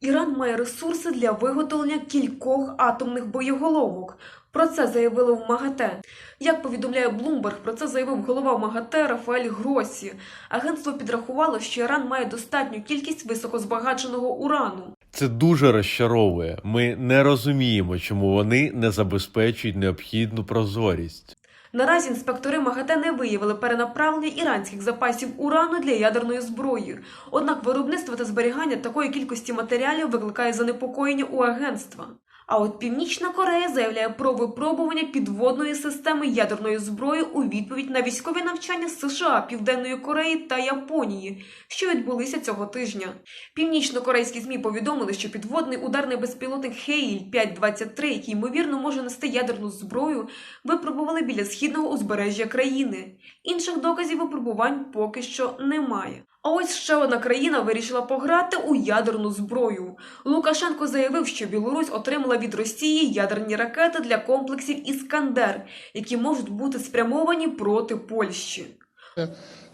Іран має ресурси для виготовлення кількох атомних боєголовок. Про це заявили в МАГАТЕ. Як повідомляє Bloomberg, про це заявив голова МАГАТЕ Рафаель Гросі. Агентство підрахувало, що Іран має достатню кількість високозбагаченого урану. Це дуже розчаровує. Ми не розуміємо, чому вони не забезпечують необхідну прозорість. Наразі інспектори МАГАТЕ не виявили перенаправлення іранських запасів урану для ядерної зброї. Однак виробництво та зберігання такої кількості матеріалів викликає занепокоєння у агентства. А от Північна Корея заявляє про випробування підводної системи ядерної зброї у відповідь на військові навчання США, Південної Кореї та Японії, що відбулися цього тижня. Північно-корейські ЗМІ повідомили, що підводний ударний безпілотник Хейль 523, який ймовірно може нести ядерну зброю, випробували біля східного узбережжя країни. Інших доказів випробувань поки що немає. А ось ще одна країна вирішила пограти у ядерну зброю. Лукашенко заявив, що Білорусь отримала від Росії ядерні ракети для комплексів Іскандер, які можуть бути спрямовані проти Польщі.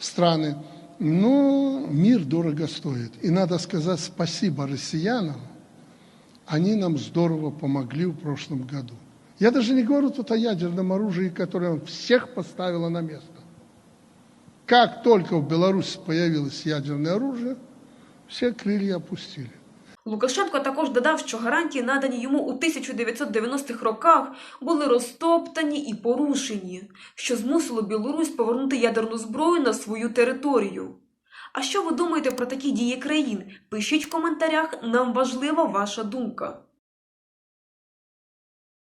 страны. Но мир дорого стоит. И надо сказать спасибо россиянам. Они нам здорово помогли в прошлом году. Я даже не говорю тут о ядерном оружии, которое всех поставило на место. Как только в Беларуси появилось ядерное оружие, все крылья опустили. Лукашенко також додав, що гарантії, надані йому у 1990-х роках, були розтоптані і порушені, що змусило Білорусь повернути ядерну зброю на свою територію. А що ви думаєте про такі дії країн? Пишіть в коментарях, нам важлива ваша думка.